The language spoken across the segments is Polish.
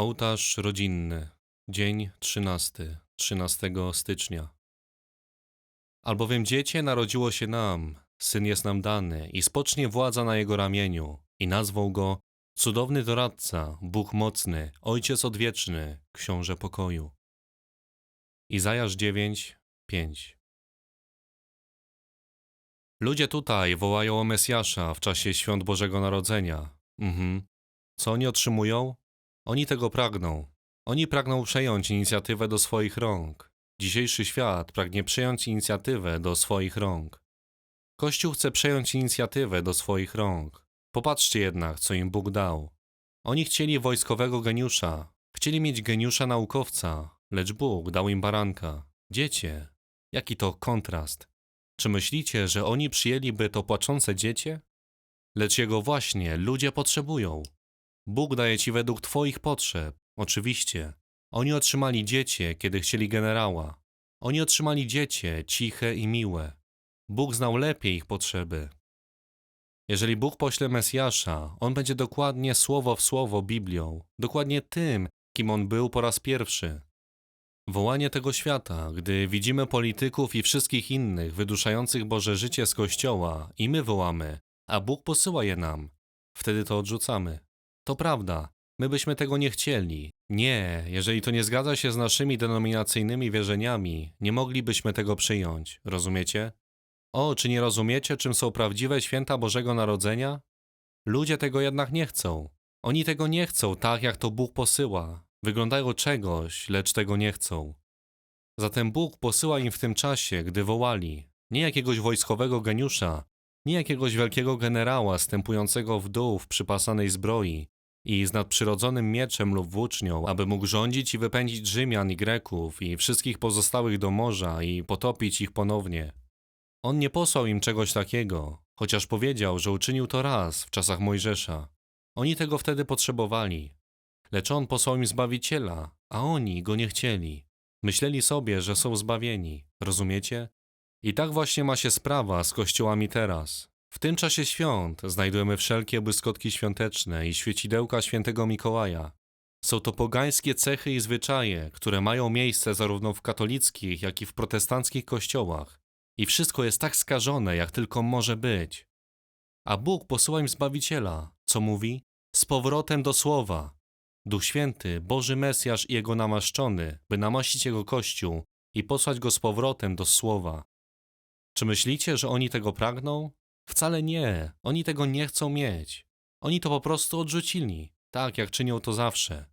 Ołtarz rodzinny. Dzień 13. 13 stycznia. Albowiem dziecię narodziło się nam, syn jest nam dany i spocznie władza na jego ramieniu i nazwą go Cudowny Doradca, Bóg Mocny, Ojciec Odwieczny, Książę Pokoju. Izajasz 9, 5 Ludzie tutaj wołają o Mesjasza w czasie świąt Bożego Narodzenia. Mhm. Co oni otrzymują? Oni tego pragną. Oni pragną przejąć inicjatywę do swoich rąk. Dzisiejszy świat pragnie przejąć inicjatywę do swoich rąk. Kościół chce przejąć inicjatywę do swoich rąk. Popatrzcie jednak, co im Bóg dał. Oni chcieli wojskowego geniusza, chcieli mieć geniusza naukowca, lecz Bóg dał im baranka. Dziecię. Jaki to kontrast. Czy myślicie, że oni przyjęliby to płaczące dziecię? Lecz jego właśnie ludzie potrzebują. Bóg daje ci według Twoich potrzeb. Oczywiście. Oni otrzymali dziecię, kiedy chcieli generała. Oni otrzymali dziecię, ciche i miłe. Bóg znał lepiej ich potrzeby. Jeżeli Bóg pośle Mesjasza, on będzie dokładnie słowo w słowo Biblią, dokładnie tym, kim on był po raz pierwszy. Wołanie tego świata, gdy widzimy polityków i wszystkich innych wyduszających Boże życie z Kościoła i my wołamy, a Bóg posyła je nam, wtedy to odrzucamy. To prawda, my byśmy tego nie chcieli. Nie, jeżeli to nie zgadza się z naszymi denominacyjnymi wierzeniami, nie moglibyśmy tego przyjąć, rozumiecie? O, czy nie rozumiecie, czym są prawdziwe święta Bożego Narodzenia? Ludzie tego jednak nie chcą. Oni tego nie chcą tak, jak to Bóg posyła. Wyglądają czegoś, lecz tego nie chcą. Zatem Bóg posyła im w tym czasie, gdy wołali, nie jakiegoś wojskowego geniusza, nie jakiegoś wielkiego generała stępującego w dół w przypasanej zbroi i z nadprzyrodzonym mieczem lub włócznią, aby mógł rządzić i wypędzić Rzymian i Greków i wszystkich pozostałych do morza i potopić ich ponownie. On nie posłał im czegoś takiego, chociaż powiedział, że uczynił to raz w czasach Mojżesza. Oni tego wtedy potrzebowali. Lecz on posłał im Zbawiciela, a oni go nie chcieli. Myśleli sobie, że są zbawieni. Rozumiecie? I tak właśnie ma się sprawa z kościołami teraz. W tym czasie świąt znajdujemy wszelkie błyskotki świąteczne i świecidełka świętego Mikołaja. Są to pogańskie cechy i zwyczaje, które mają miejsce zarówno w katolickich, jak i w protestanckich kościołach. I wszystko jest tak skażone, jak tylko może być. A Bóg posyła im Zbawiciela, co mówi? Z powrotem do Słowa. Duch Święty, Boży Mesjasz i Jego namaszczony, by namaścić Jego Kościół i posłać Go z powrotem do Słowa. Czy myślicie, że oni tego pragną? Wcale nie, oni tego nie chcą mieć. Oni to po prostu odrzucili, tak jak czynią to zawsze.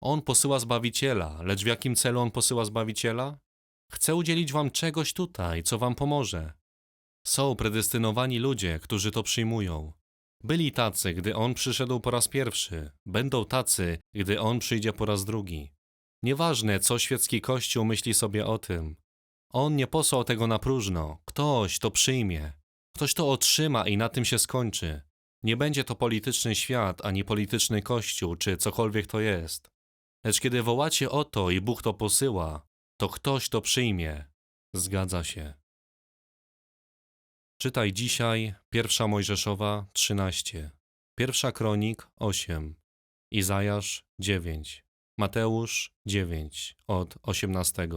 On posyła Zbawiciela, lecz w jakim celu On posyła Zbawiciela? Chce udzielić wam czegoś tutaj, co wam pomoże. Są predestynowani ludzie, którzy to przyjmują. Byli tacy, gdy On przyszedł po raz pierwszy, będą tacy, gdy On przyjdzie po raz drugi. Nieważne, co świecki Kościół myśli sobie o tym. On nie posłał tego na próżno, ktoś to przyjmie. Ktoś to otrzyma i na tym się skończy. Nie będzie to polityczny świat, ani polityczny kościół, czy cokolwiek to jest. Lecz kiedy wołacie o to i Bóg to posyła, to ktoś to przyjmie. Zgadza się. Czytaj dzisiaj pierwsza Mojżeszowa 13, pierwsza Kronik 8, Izajasz 9, Mateusz 9 od 18.